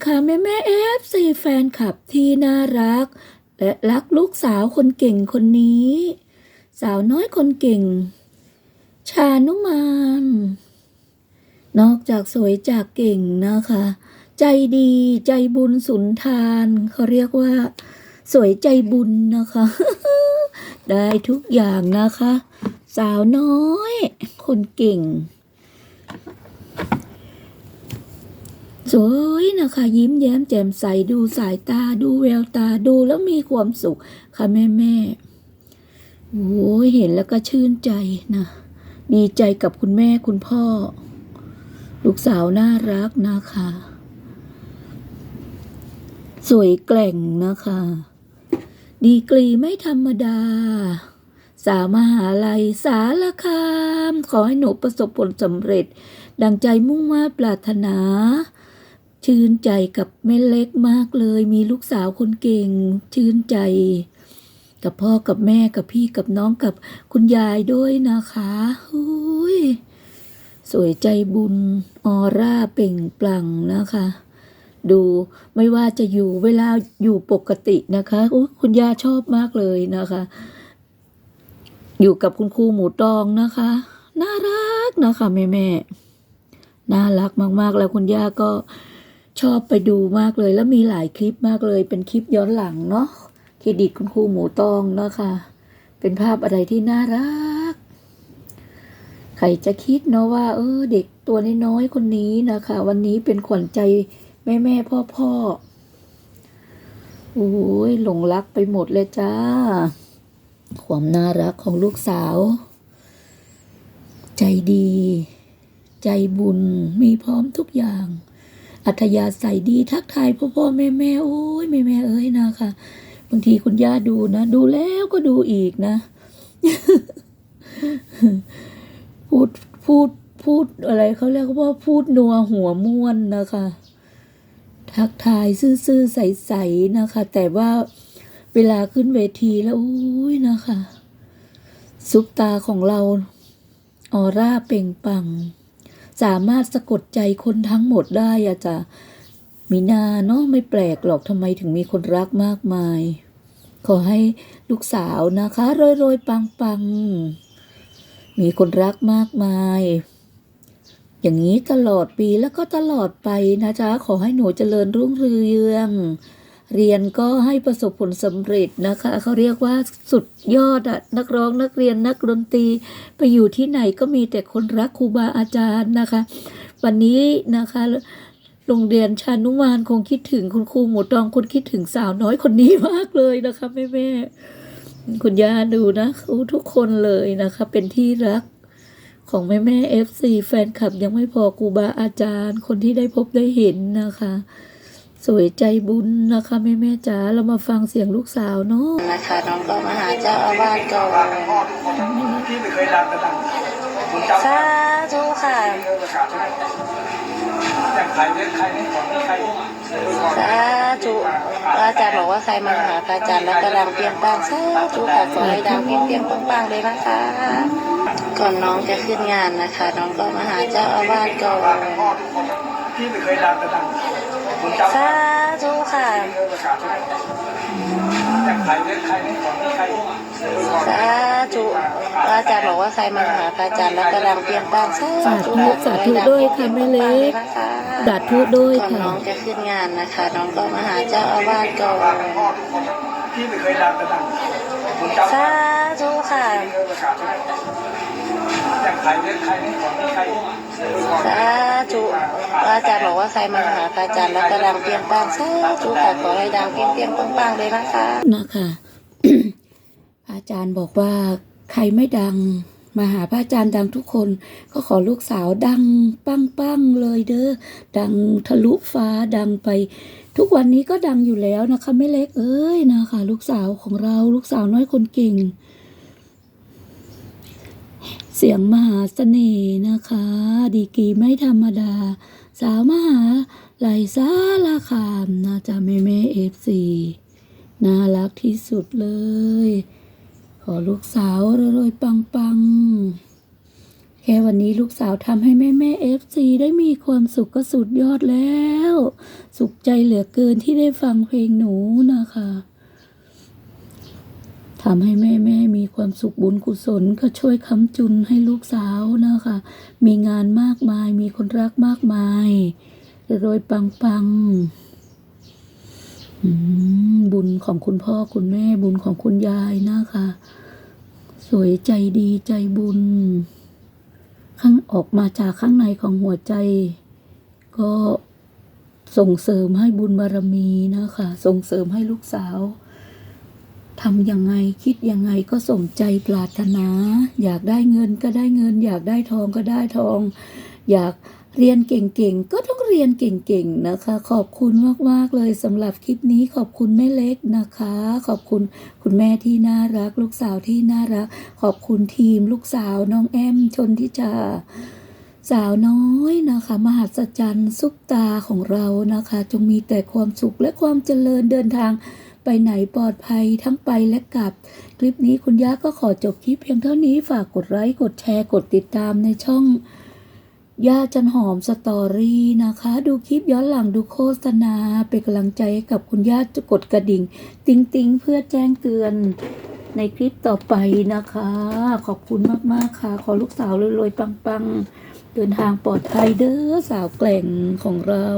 ค่ะแม่แม่เอฟซีแฟนคลับที่น่ารัก และรักลูกสาวคนเก่งคนนี้ สาวน้อยคนเก่ง ชานุมานนอกจากสวยจากเก่งนะคะ ใจดีใจบุญสุนทานเขาเรียกว่า สวยใจบุญนะคะ ได้ทุกอย่างนะคะ สาวน้อยคนเก่ง สวยนะคะ ยิ้มแย้มแจ่มใสดูสายตาดูแววตาดูแล้วมีความสุขค่ะแม่แม่โอ้ยเห็นแล้วก็ชื่นใจนะ ดีใจกับคุณแม่คุณพ่อ ลูกสาวน่ารักนะคะ สวยแกร่งนะคะ ดีกรีไม่ธรรมดา สาวมหาลัยสารคาม ขอให้หนูประสบผลสำเร็จ ดังใจมุ่งมา่ปรารถนา ชื่นใจกับแม่เล็กมากเลย มีลูกสาวคนเก่ง ชื่นใจ กับพ่อกับแม่กับพี่กับน้องกับคุณยายด้วยนะคะหุยสวยใจบุญ ออร่าเปล่งปลั่งนะคะ ดูไม่ว่าจะอยู่เวลาอยู่ปกตินะคะคุณย่าชอบมากเลยนะคะ อยู่กับคุณครูหมูตองนะคะ น่ารักนะคะแม่แม่น่ารักมากๆแล้วคุณย่าก็ ชอบไปดูมากเลยแล้วมีหลายคลิปมากเลย เป็นคลิปย้อนหลังเนาะเครดิตคุณครูหมูตองเนาะคะเป็นภาพอะไรที่น่ารัก ใครจะคิดเนาะว่า เออ เด็กตัวน้อยๆคนนี้นะคะ วันนี้เป็นขวัญใจแม่แม่พ่อพ่อโอ้ยหลงรักไปหมดเลยจ้า ความน่ารักของลูกสาว ใจดี ใจบุญมีพร้อมทุกอย่าง อัธยาศัยดีทักทายพ่อพ่อแม่แม่โอ้ยแม่แม่เอ้ยนะคะบางทีคุณย่าดูนะดูแล้วก็ดูอีกนะ พูดพูดพูดอะไรเขาเรียกว่าพูดนัวหัวม่วนนะคะ ทักทายซื่อๆใสๆนะคะ แต่ว่าเวลาขึ้นเวทีแล้วอุ้ยนะคะซุปตาของเราออร่าเปล่งปัง สามารถสะกดใจคนทั้งหมดได้อะจ้ะมีนาเนาะไม่แปลกหรอกทำไมถึงมีคนรักมากมาย ขอให้ลูกสาวนะคะรยโรยๆปังปังๆ มีคนรักมากมาย อย่างนี้ตลอดปีแล้วก็ตลอดไปนะจ๊ะ ขอให้หนูเจริญรุ่งเรือง เรียนก็ให้ประสบผลสำเร็จนะคะเขาเรียกว่าสุดยอดอะนักร้องนักเรียนนักดนตรี ไปอยู่ที่ไหนก็มีแต่คนรักครูบาอาจารย์นะคะ วันนี้นะคะโรงเรียนชานุมานคงคิดถึงคุณครูหมูตองคุณคิดถึงสาวน้อยคนนี้มากเลยนะคะแม่แม่คุณย่าดูนะทุกคนเลยนะคะ เป็นที่รักของแม่แม่เอฟซีแฟนคลับยังไม่พอครูบาอาจารย์ คนที่ได้พบได้เห็นนะคะ สวยใจบุญนะคะแม่แม่จ๋าเรามาฟังเสียงลูกสาวเนาะนะคะน้องก็มาหาเจ้าอาวาสก่อนที่ไม่เคยดังก็ดังคุณจำสาธุค่ะเยอะประกาศใช่ไมอย่างใคยใครเนี่ยของใครสาธุอาจารย์บอกว่าใครมาหาพระอาจารย์แล้วก็ดังเปรียงปังสาธุค่ะขอให้ดังเปรียงเปรียงปังปังเลยนะคะ ก่อนน้องจะขึ้นงานนะคะ น้องก็มาหาเจ้าอาวาสก่อนที่ไม่เคยดังก็ดัง สาธุค่ะเยอะประกาศใช่ไหมอย่างใครเนี่ยใครเนี่ยของใครสาธุอาจารย์บอกว่าใครมาหาพระอาจารย์แล้วก็ดังเปรียงปังสาธุค่ะขอให้ดังเปรียงเปรียงปังปังเลยนะคะดาทุด้วยก่อนค่ะน้องจะขึ้นงานนะคะ น้องก็มาหาเจ้าอาวาสก่อนที่ไม่เคยดังก็ดังคุณจำ สาธุค่ะเยอะประกาศใช่ไหมอย่างใครเรเนี่ยของใครสาธุอาจารย์บอกว่าใครมาหาอาจารย์แล้วก็ดังเปรียงปังสาธุค่ะขอให้ดังเปรียงเปรียงปังปังเลยนะคะนะคะอาจารย์บอกว่าใครไม่ดัง มาหาพระอาจารย์ดังทุกคน ก็ขอลูกสาวดังปังปังๆเลยเด้อดังทะลุฟ้าดังไป ทุกวันนี้ก็ดังอยู่แล้วนะคะไม่เล็กเอ้ยนะคะ ลูกสาวของเราลูกสาวน้อยคนเก่ง เสียงมหาเสน่ห์นะคะ ดีกรีไม่ธรรมดา สาวมหาไหลสาลาคามนะจ๊ะแม่แม่เอฟซีน่ารักที่สุดเลย ขอลูกสาวรวยๆปังๆ แค่วันนี้ลูกสาวทำให้แม่แม่เอฟซีได้มีความสุขก็สุดยอดแล้ว สุขใจเหลือเกินที่ได้ฟังเพลงหนูนะคะทำให้แม่แม่มีความสุขบุญกุศลก็ช่วยค้ำจุนให้ลูกสาวนะคะ มีงานมากมายมีคนรักมากมายรวยปังปังอืม บุญของคุณพ่อคุณแม่บุญของคุณยายนะคะ สวยใจดีใจบุญ ข้างออกมาจากข้างในของหัวใจ ก็ส่งเสริมให้บุญบารมีนะคะ ส่งเสริมให้ลูกสาวทำยังไงคิดยังไงก็สมใจปรารถนา อยากได้เงินก็ได้เงิน อยากได้ทองก็ได้ทอง อยากเรียนเก่งๆก็ต เรียนเก่งๆนะคะ ขอบคุณมากๆเลยสำหรับคลิปนี้ขอบคุณแม่เล็กนะคะ ขอบคุณคุณแม่ที่น่ารัก ลูกสาวที่น่ารัก ขอบคุณทีมลูกสาวน้องแอมชนทิชาสาวน้อยนะคะ มหัศจรรย์ซุปตาของเรานะคะ จงมีแต่ความสุขและความเจริญเดินทางไปไหนปลอดภัยทั้งไปและกลับ คลิปนี้คุณย่าก็ขอจบคลิปเพียงเท่านี้ฝากกดไลค์กดแชร์กดติดตามในช่อง ยาจันหอมสตอรี่นะคะ ดูคลิปย้อนหลังดูโฆษณาเป็นกำลังใจให้กับคุณย่าจะกดกระดิ่ง ติ๊งติ๊งเพื่อแจ้งเตือนในคลิปต่อไปนะคะ ขอบคุณมาก ๆ ค่ะ ขอลูกสาวรวยๆปัง ๆ เดินทางปลอดภัยเด้อสาวแกล่งของเรา